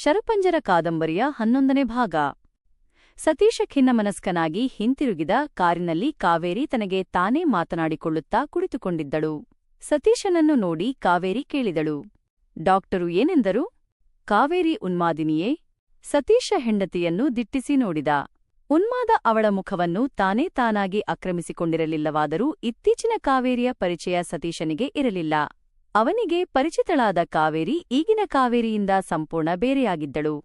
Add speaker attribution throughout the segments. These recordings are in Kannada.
Speaker 1: ಶರಪಂಜರ ಕಾದಂಬರಿಯ ಹನ್ನೊಂದನೇ ಭಾಗ. ಸತೀಶ ಖಿನ್ನಮನಸ್ಕನಾಗಿ ಹಿಂತಿರುಗಿದ ಕಾರಿನಲ್ಲಿ ಕಾವೇರಿ ತನಗೆ ತಾನೇ ಮಾತನಾಡಿಕೊಳ್ಳುತ್ತಾ ಕುಳಿತುಕೊಂಡಿದ್ದಳು. ಸತೀಶನನ್ನು ನೋಡಿ ಕಾವೇರಿ ಕೇಳಿದಳು. ಡಾಕ್ಟರು ಏನೆಂದರು? ಕಾವೇರಿ ಉನ್ಮಾದಿನಿಯೇ? ಸತೀಶ ಹೆಂಡತಿಯನ್ನು ದಿಟ್ಟಿಸಿ ನೋಡಿದ. ಉನ್ಮಾದ ಅವಳ ಮುಖವನ್ನು ತಾನೇ ತಾನಾಗಿ ಆಕ್ರಮಿಸಿಕೊಂಡಿರಲಿಲ್ಲವಾದರೂ ಇತ್ತೀಚಿನ ಕಾವೇರಿಯ ಪರಿಚಯ ಸತೀಶನಿಗೆ ಇರಲಿಲ್ಲ. ಅವನಿಗೆ ಪರಿಚಿತಳಾದ ಕಾವೇರಿ ಈಗಿನ ಕಾವೇರಿಯಿಂದ ಸಂಪೂರ್ಣ ಬೇರೆಯಾಗಿದ್ದಳು.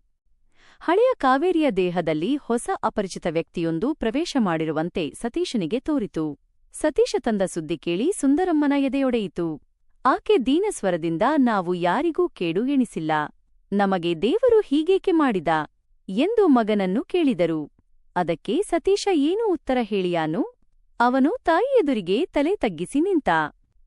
Speaker 1: ಹಳೆಯ ಕಾವೇರಿಯ ದೇಹದಲ್ಲಿ ಹೊಸ ಅಪರಿಚಿತ ವ್ಯಕ್ತಿಯೊಂದು ಪ್ರವೇಶ ಮಾಡಿರುವಂತೆ ಸತೀಶನಿಗೆ ತೋರಿತು. ಸತೀಶ ತಂದ ಸುದ್ದಿ ಕೇಳಿ ಸುಂದರಮ್ಮನ ಎದೆಯೊಡೆಯಿತು. ಆಕೆ ದೀನಸ್ವರದಿಂದ ನಾವು ಯಾರಿಗೂ ಕೇಡು ಎಣಿಸಿಲ್ಲ. ನಮಗೆ ದೇವರು ಹೀಗೇಕೆ ಮಾಡಿದ? ಎಂದು ಮಗನನ್ನು ಕೇಳಿದರು. ಅದಕ್ಕೆ ಸತೀಶ ಏನು ಉತ್ತರ ಹೇಳಿಯಾನು? ಅವನು ತಾಯಿ ಎದುರಿಗೆ ತಲೆ ತಗ್ಗಿಸಿ ನಿಂತ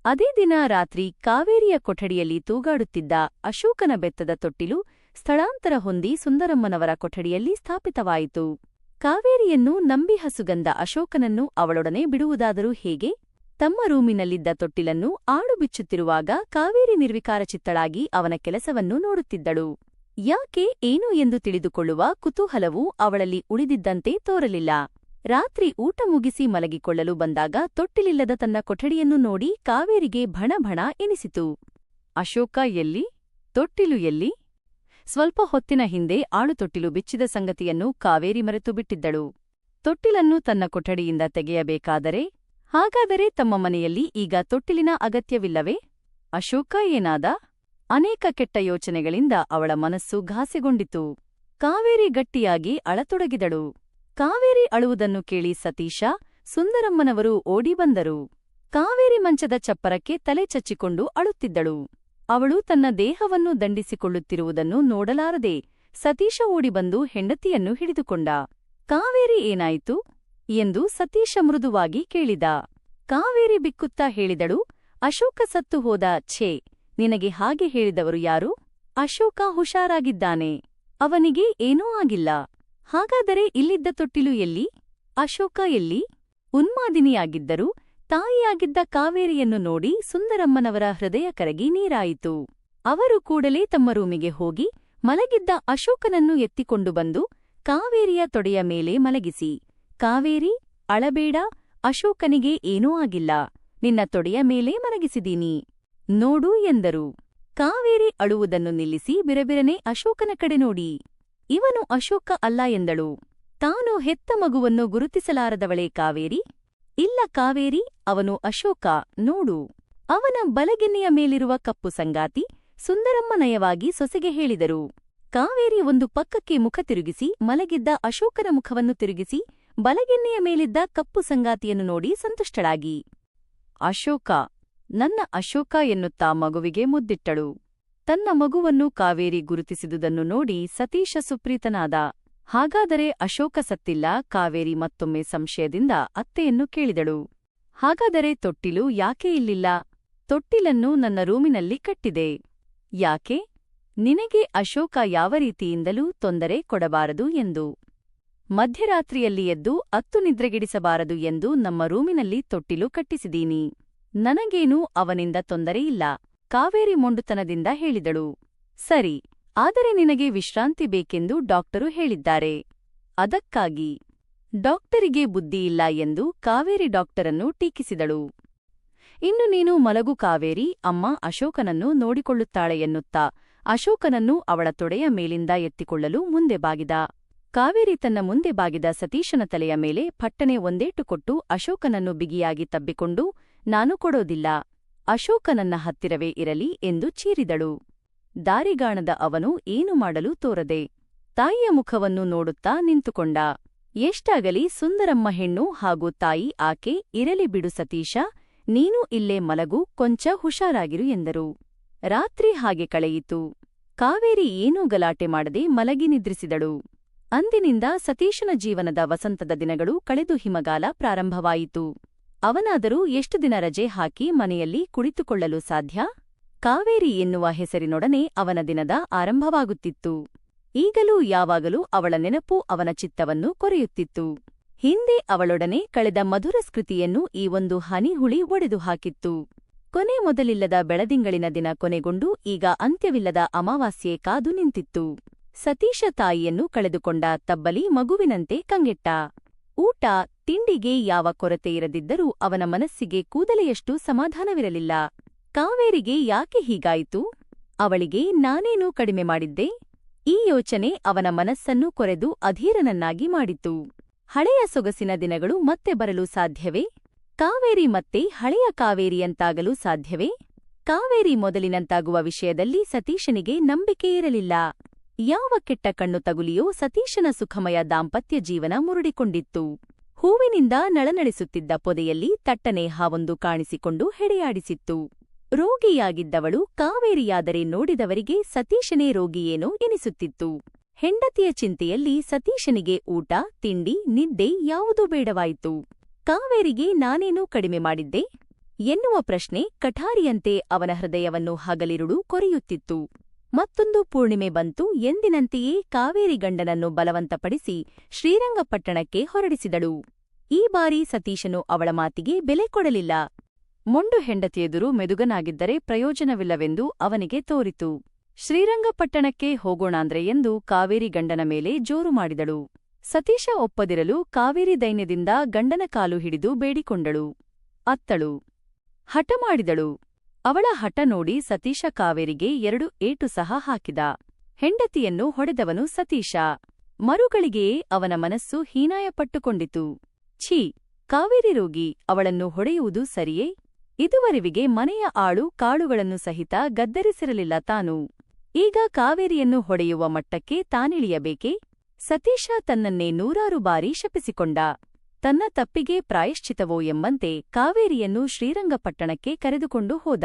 Speaker 1: ಅದೇ ದಿನ ರಾತ್ರಿ ಕಾವೇರಿಯ ಕೊಠಡಿಯಲ್ಲಿ ತೂಗಾಡುತ್ತಿದ್ದ ಅಶೋಕನ ಬೆತ್ತದ ತೊಟ್ಟಿಲು ಸ್ಥಳಾಂತರ ಹೊಂದಿ ಸುಂದರಮ್ಮನವರ ಕೊಠಡಿಯಲ್ಲಿ ಸ್ಥಾಪಿತವಾಯಿತು. ಕಾವೇರಿಯನ್ನು ನಂಬಿ ಹಸುಗಂದ ಅಶೋಕನನ್ನು ಅವಳೊಡನೆ ಬಿಡುವುದಾದರೂ ಹೇಗೆ? ತಮ್ಮ ರೂಮಿನಲ್ಲಿದ್ದ ತೊಟ್ಟಿಲನ್ನು ಆಡುಬಿಚ್ಚುತ್ತಿರುವಾಗ ಕಾವೇರಿ ನಿರ್ವಿಕಾರಚಿತ್ತಳಾಗಿ ಅವನ ಕೆಲಸವನ್ನು ನೋಡುತ್ತಿದ್ದಳು. ಯಾಕೆ, ಏನು ಎಂದು ತಿಳಿದುಕೊಳ್ಳುವ ಕುತೂಹಲವು ಅವಳಲ್ಲಿ ಉಳಿದಿದ್ದಂತೆ ತೋರಲಿಲ್ಲ. ರಾತ್ರಿ ಊಟ ಮುಗಿಸಿ ಮಲಗಿಕೊಳ್ಳಲು ಬಂದಾಗ ತೊಟ್ಟಿಲಿಲ್ಲದ ತನ್ನ ಕೊಠಡಿಯನ್ನು ನೋಡಿ ಕಾವೇರಿಗೆ ಭಣಭಣ ಎನಿಸಿತು. ಅಶೋಕ ಎಲ್ಲಿ? ತೊಟ್ಟಿಲು ಎಲ್ಲಿ? ಸ್ವಲ್ಪ ಹೊತ್ತಿನ ಹಿಂದೆ ಆಳು ತೊಟ್ಟಿಲು ಬಿಚ್ಚಿದ ಸಂಗತಿಯನ್ನು ಕಾವೇರಿ ಮರೆತು ಬಿಟ್ಟಿದ್ದಳು. ತೊಟ್ಟಿಲನ್ನು ತನ್ನ ಕೊಠಡಿಯಿಂದ ತೆಗೆಯಬೇಕಾದರೆ ಹಾಗಾದರೆ ತಮ್ಮ ಮನೆಯಲ್ಲಿ ಈಗ ತೊಟ್ಟಿಲಿನ ಅಗತ್ಯವಿಲ್ಲವೇ? ಅಶೋಕ ಏನಾದ? ಅನೇಕ ಕೆಟ್ಟ ಯೋಚನೆಗಳಿಂದ ಅವಳ ಮನಸ್ಸು ಘಾಸೆಗೊಂಡಿತು. ಕಾವೇರಿ ಗಟ್ಟಿಯಾಗಿ ಅಳತೊಡಗಿದಳು. ಕಾವೇರಿ ಅಳುವುದನ್ನು ಕೇಳಿ ಸತೀಶ, ಸುಂದರಮ್ಮನವರು ಓಡಿ ಬಂದರು. ಕಾವೇರಿ ಮಂಚದ ಚಪ್ಪರಕ್ಕೆ ತಲೆ ಚಚ್ಚಿಕೊಂಡು ಅಳುತ್ತಿದ್ದಳು. ಅವಳು ತನ್ನ ದೇಹವನ್ನು ದಂಡಿಸಿಕೊಳ್ಳುತ್ತಿರುವುದನ್ನು ನೋಡಲಾರದೆ ಸತೀಶ ಓಡಿಬಂದು ಹೆಂಡತಿಯನ್ನು ಹಿಡಿದುಕೊಂಡ. ಕಾವೇರಿ ಏನಾಯಿತು? ಎಂದು ಸತೀಶ ಮೃದುವಾಗಿ ಕೇಳಿದ. ಕಾವೇರಿ ಬಿಕ್ಕುತ್ತಾ ಹೇಳಿದಳು, ಅಶೋಕ ಸತ್ತು ಹೋದ ಛೇ, ನಿನಗೆ ಹಾಗೆ ಹೇಳಿದವರು ಯಾರು? ಅಶೋಕ ಹುಷಾರಾಗಿದ್ದಾನೆ. ಅವನಿಗೆ ಏನೂ ಆಗಿಲ್ಲ. ಹಾಗಾದರೆ ಇಲ್ಲಿದ್ದ ತೊಟ್ಟಿಲು ಎಲ್ಲಿ? ಅಶೋಕ ಎಲ್ಲಿ? ಉನ್ಮಾದಿನಿಯಾಗಿದ್ದರೂ ತಾಯಿಯಾಗಿದ್ದ ಕಾವೇರಿಯನ್ನು ನೋಡಿ ಸುಂದರಮ್ಮನವರ ಹೃದಯ ಕರಗಿ ನೀರಾಯಿತು. ಅವರು ಕೂಡಲೇ ತಮ್ಮ ರೂಮಿಗೆ ಹೋಗಿ ಮಲಗಿದ್ದ ಅಶೋಕನನ್ನು ಎತ್ತಿಕೊಂಡು ಬಂದು ಕಾವೇರಿಯ ತೊಡೆಯ ಮೇಲೆ ಮಲಗಿಸಿ, ಕಾವೇರಿ, ಅಳಬೇಡ, ಅಶೋಕನಿಗೆ ಏನೂ ಆಗಿಲ್ಲ, ನಿನ್ನ ತೊಡೆಯ ಮೇಲೆ ಮಲಗಿಸಿದೀನಿ, ನೋಡು ಎಂದರು. ಕಾವೇರಿ ಅಳುವುದನ್ನು ನಿಲ್ಲಿಸಿ ಬಿರಬಿರನೆ ಅಶೋಕನ ಕಡೆ ನೋಡಿ. ಇವನು ಅಶೋಕ ಅಲ್ಲ ಎಂದಳು. ತಾನು ಹೆತ್ತ ಮಗುವನ್ನು ಗುರುತಿಸಲಾರದವಳೇ ಕಾವೇರಿ? ಇಲ್ಲ ಕಾವೇರಿ, ಅವನು ಅಶೋಕ, ನೋಡು. ಅವನ ಬಲಗೆನ್ನೆಯ ಮೇಲಿರುವ ಕಪ್ಪು ಸಂಗಾತಿ ಸುಂದರಮ್ಮನಯವಾಗಿ ಸೊಸೆಗೆ ಹೇಳಿದರು. ಕಾವೇರಿ ಒಂದು ಪಕ್ಕಕ್ಕೆ ಮುಖ ತಿರುಗಿಸಿ, ಮಲಗಿದ್ದ ಅಶೋಕನ ಮುಖವನ್ನು ತಿರುಗಿಸಿ, ಬಲಗೆನ್ನೆಯ ಮೇಲಿದ್ದ ಕಪ್ಪು ಸಂಗಾತಿಯನ್ನು ನೋಡಿ ಸಂತುಷ್ಟಳಾಗಿ. ಅಶೋಕ, ನನ್ನ ಅಶೋಕ ಎನ್ನುತ್ತಾ ಮಗುವಿಗೆ ಮುದ್ದಿಟ್ಟಳು. ತನ್ನ ಮಗುವನ್ನು ಕಾವೇರಿ ಗುರುತಿಸಿದುದನ್ನು ನೋಡಿ ಸತೀಶ ಸುಪ್ರೀತನಾದ, ಹಾಗಾದರೆ ಅಶೋಕ ಸತ್ತಿಲ್ಲ, ಕಾವೇರಿ ಮತ್ತೊಮ್ಮೆ ಸಂಶಯದಿಂದ ಅತ್ತೆಯನ್ನು ಕೇಳಿದಳು. ಹಾಗಾದರೆ ತೊಟ್ಟಿಲು ಯಾಕೆ ಇಲ್ಲಿಲ್ಲ? ತೊಟ್ಟಿಲನ್ನು ನನ್ನ ರೂಮಿನಲ್ಲಿ ಕಟ್ಟಿದೆ. ಯಾಕೆ? ನಿನಗೆ ಅಶೋಕ ಯಾವ ರೀತಿಯಿಂದಲೂ ತೊಂದರೆ ಕೊಡಬಾರದು ಎಂದು. ಮಧ್ಯರಾತ್ರಿಯಲ್ಲಿ ಎದ್ದು ಅತ್ತು ನಿದ್ರೆಗಿಡಿಸಬಾರದು ಎಂದು ನಮ್ಮ ರೂಮಿನಲ್ಲಿ ತೊಟ್ಟಿಲು ಕಟ್ಟಿಸಿದೀನಿ. ನನಗೇನೂ ಅವನಿಂದ ತೊಂದರೆಯಿಲ್ಲ ಕಾವೇರಿ ಮೊಂಡುತನದಿಂದ ಹೇಳಿದಳು. ಸರಿ, ಆದರೆ ನಿನಗೆ ವಿಶ್ರಾಂತಿ ಬೇಕೆಂದು ಡಾಕ್ಟರು ಹೇಳಿದ್ದಾರೆ. ಅದಕ್ಕಾಗಿ. ಡಾಕ್ಟರಿಗೆ ಬುದ್ಧಿಯಿಲ್ಲ ಎಂದು ಕಾವೇರಿ ಡಾಕ್ಟರನ್ನು ಟೀಕಿಸಿದಳು. ಇನ್ನು ನೀನು ಮಲಗು ಕಾವೇರಿ, ಅಮ್ಮ ಅಶೋಕನನ್ನು ನೋಡಿಕೊಳ್ಳುತ್ತಾಳೆ ಎನ್ನುತ್ತಾ, ಅಶೋಕನನ್ನು ಅವಳ ತೊಡೆಯ ಮೇಲಿಂದ ಎತ್ತಿಕೊಳ್ಳಲು ಮುಂದೆ ಬಾಗಿದ. ಕಾವೇರಿ ತನ್ನ ಮುಂದೆ ಬಾಗಿದ ಸತೀಶನ ತಲೆಯ ಮೇಲೆ ಪಟ್ಟನೆ ಒಂದೇಟು ಕೊಟ್ಟು ಅಶೋಕನನ್ನು ಬಿಗಿಯಾಗಿ ತಬ್ಬಿಕೊಂಡು, ನಾನು ಕೊಡೋದಿಲ್ಲ. ಅಶೋಕ ನನ್ನ ಹತ್ತಿರವೇ ಇರಲಿ ಎಂದು ಚೀರಿದಳು. ದಾರಿಗಾಣದ ಅವನು ಏನು ಮಾಡಲು ತೋರದೆ ತಾಯಿಯ ಮುಖವನ್ನು ನೋಡುತ್ತಾ ನಿಂತುಕೊಂಡ. ಎಷ್ಟಾಗಲಿ ಸುಂದರಮ್ಮ ಹೆಣ್ಣು ಹಾಗೂ ತಾಯಿ ಆಕೆ ಇರಲಿ ಬಿಡು ಸತೀಶ, ನೀನು ಇಲ್ಲೇ ಮಲಗು, ಕೊಂಚ ಹುಷಾರಾಗಿರು ಎಂದರು. ರಾತ್ರಿ ಹಾಗೆ ಕಳೆಯಿತು. ಕಾವೇರಿ ಏನೂ ಗಲಾಟೆ ಮಾಡದೆ ಮಲಗಿ ನಿದ್ರಿಸಿದಳು. ಅಂದಿನಿಂದ ಸತೀಶನ ಜೀವನದ ವಸಂತದ ದಿನಗಳು ಕಳೆದು ಹಿಮಗಾಲ ಪ್ರಾರಂಭವಾಯಿತು. ಅವನಾದರೂ ಎಷ್ಟು ದಿನ ರಜೆ ಹಾಕಿ ಮನೆಯಲ್ಲಿ ಕುಳಿತುಕೊಳ್ಳಲು ಸಾಧ್ಯ? ಕಾವೇರಿ ಎನ್ನುವ ಹೆಸರಿನೊಡನೆ ಅವನ ದಿನದ ಆರಂಭವಾಗುತ್ತಿತ್ತು. ಈಗಲೂ ಯಾವಾಗಲೂ ಅವಳ ನೆನಪು ಅವನ ಚಿತ್ತವನ್ನು ಕೊರೆಯುತ್ತಿತ್ತು. ಹಿಂದೆ ಅವಳೊಡನೆ ಕಳೆದ ಮಧುರ ಸ್ಮೃತಿಯನ್ನು ಈ ಒಂದು ಹನಿಹುಳಿ ಒಡೆದು ಹಾಕಿತ್ತು ಕೊನೆ ಮೊದಲಿಲ್ಲದ ಬೆಳದಿಂಗಳಿನ ದಿನ ಕೊನೆಗೊಂಡು ಈಗ ಅಂತ್ಯವಿಲ್ಲದ ಅಮಾವಾಸ್ಯೆ ಕಾದು ನಿಂತಿತ್ತು. ಸತೀಶ ತಾಯಿಯನ್ನು ಕಳೆದುಕೊಂಡ ತಬ್ಬಲಿ ಮಗುವಿನಂತೆ ಕಂಗೆಟ್ಟ. ಊಟ ತಿಂಡಿಗೆ ಯಾವ ಕೊರತೆ ಇರದಿದ್ದರೂ ಅವನ ಮನಸ್ಸಿಗೆ ಕೂದಲೆಯಷ್ಟು ಸಮಾಧಾನವಿರಲಿಲ್ಲ. ಕಾವೇರಿಗೆ ಯಾಕೆ ಹೀಗಾಯಿತು? ಅವಳಿಗೆ ನಾನೇನೂ ಕಡಿಮೆ ಮಾಡಿದ್ದೆ? ಈ ಯೋಚನೆ ಅವನ ಮನಸ್ಸನ್ನು ಕೊರೆದು ಅಧೀರನನ್ನಾಗಿ ಮಾಡಿತು. ಹಳೆಯ ಸೊಗಸಿನ ದಿನಗಳು ಮತ್ತೆ ಬರಲು ಸಾಧ್ಯವೇ? ಕಾವೇರಿ ಮತ್ತೆ ಹಳೆಯ ಕಾವೇರಿಯಂತಾಗಲು ಸಾಧ್ಯವೇ? ಕಾವೇರಿ ಮೊದಲಿನಂತಾಗುವ ವಿಷಯದಲ್ಲಿ ಸತೀಶನಿಗೆ ನಂಬಿಕೆ ಇರಲಿಲ್ಲ. ಯಾವ ಕೆಟ್ಟ ಕಣ್ಣು ತಗುಲಿಯೋ ಸತೀಶನ ಸುಖಮಯ ದಾಂಪತ್ಯ ಜೀವನ ಮುರುಡಿಕೊಂಡಿತ್ತು. ಹೂವಿನಿಂದ ನಳನಳಿಸುತ್ತಿದ್ದ ಪೊದೆಯಲ್ಲಿ ತಟ್ಟನೆ ಹಾವೊಂದು ಕಾಣಿಸಿಕೊಂಡು ಹೆಡೆಯಾಡಿಸಿತ್ತು. ರೋಗಿಯಾಗಿದ್ದವಳು ಕಾವೇರಿಯಾದರೆ ನೋಡಿದವರಿಗೆ ಸತೀಶನೇ ರೋಗಿಯೇನೋ ಎನಿಸುತ್ತಿತ್ತು. ಹೆಂಡತಿಯ ಚಿಂತೆಯಲ್ಲಿ ಸತೀಶನಿಗೆ ಊಟ, ತಿಂಡಿ, ನಿದ್ದೆ ಯಾವುದೂ ಬೇಡವಾಯಿತು. ಕಾವೇರಿಗೆ ನಾನೇನೂ ಕಡಿಮೆ ಮಾಡಿದ್ದೆ? ಎನ್ನುವ ಪ್ರಶ್ನೆ ಕಠಾರಿಯಂತೆ ಅವನ ಹೃದಯವನ್ನು ಹಗಲಿರುಳು ಕೊರೆಯುತ್ತಿತ್ತು. ಮತ್ತೊಂದು ಪೂರ್ಣಿಮೆ ಬಂತು ಎಂದಿನಂತೆಯೇ ಕಾವೇರಿ ಗಂಡನನ್ನು ಬಲವಂತಪಡಿಸಿ ಶ್ರೀರಂಗಪಟ್ಟಣಕ್ಕೆ ಹೊರಡಿಸಿದಳು. ಈ ಬಾರಿ ಸತೀಶನು ಅವಳ ಮಾತಿಗೆ ಬೆಲೆ ಕೊಡಲಿಲ್ಲ. ಮೊಂಡು ಹೆಂಡತಿಯೆದುರು ಮೆದುಗನಾಗಿದ್ದರೆ ಪ್ರಯೋಜನವಿಲ್ಲವೆಂದು ಅವನಿಗೆ ತೋರಿತು. ಶ್ರೀರಂಗಪಟ್ಟಣಕ್ಕೆ ಹೋಗೋಣಾಂದ್ರೆ ಎಂದು ಕಾವೇರಿ ಗಂಡನ ಮೇಲೆ ಜೋರು ಮಾಡಿದಳು. ಸತೀಶ ಒಪ್ಪದಿರಲು ಕಾವೇರಿ ದೈನ್ಯದಿಂದ ಗಂಡನ ಕಾಲು ಹಿಡಿದು ಬೇಡಿಕೊಂಡಳು. ಅತ್ತಳು. ಹಠ ಮಾಡಿದಳು. ಅವಳ ಹಠ ನೋಡಿ ಸತೀಶ ಕಾವೇರಿಗೆ ಎರಡು ಏಟು ಸಹ ಹಾಕಿದ. ಹೆಂಡತಿಯನ್ನು ಹೊಡೆದವನು ಸತೀಶ. ಮರುಗಳಿಗೆಯೇ ಅವನ ಮನಸ್ಸು ಹೀನಾಯಪಟ್ಟುಕೊಂಡಿತು. ಛೀ, ಕಾವೇರಿ ರೋಗಿ, ಅವಳನ್ನು ಹೊಡೆಯುವುದು ಸರಿಯೇ? ಇದುವರೆವಿಗೆ ಮನೆಯ ಆಳು ಕಾಳುಗಳನ್ನು ಸಹಿತ ಗದ್ದರಿಸಿರಲಿಲ್ಲ ತಾನು. ಈಗ ಕಾವೇರಿಯನ್ನು ಹೊಡೆಯುವ ಮಟ್ಟಕ್ಕೆ ತಾನಿಳಿಯಬೇಕೆ? ಸತೀಶ ತನ್ನನ್ನೇ ನೂರಾರು ಬಾರಿ ಶಪಿಸಿಕೊಂಡ. ತನ್ನ ತಪ್ಪಿಗೆ ಪ್ರಾಯಶ್ಚಿತವೋ ಎಂಬಂತೆ ಕಾವೇರಿಯನ್ನು ಶ್ರೀರಂಗಪಟ್ಟಣಕ್ಕೆ ಕರೆದುಕೊಂಡು ಹೋದ.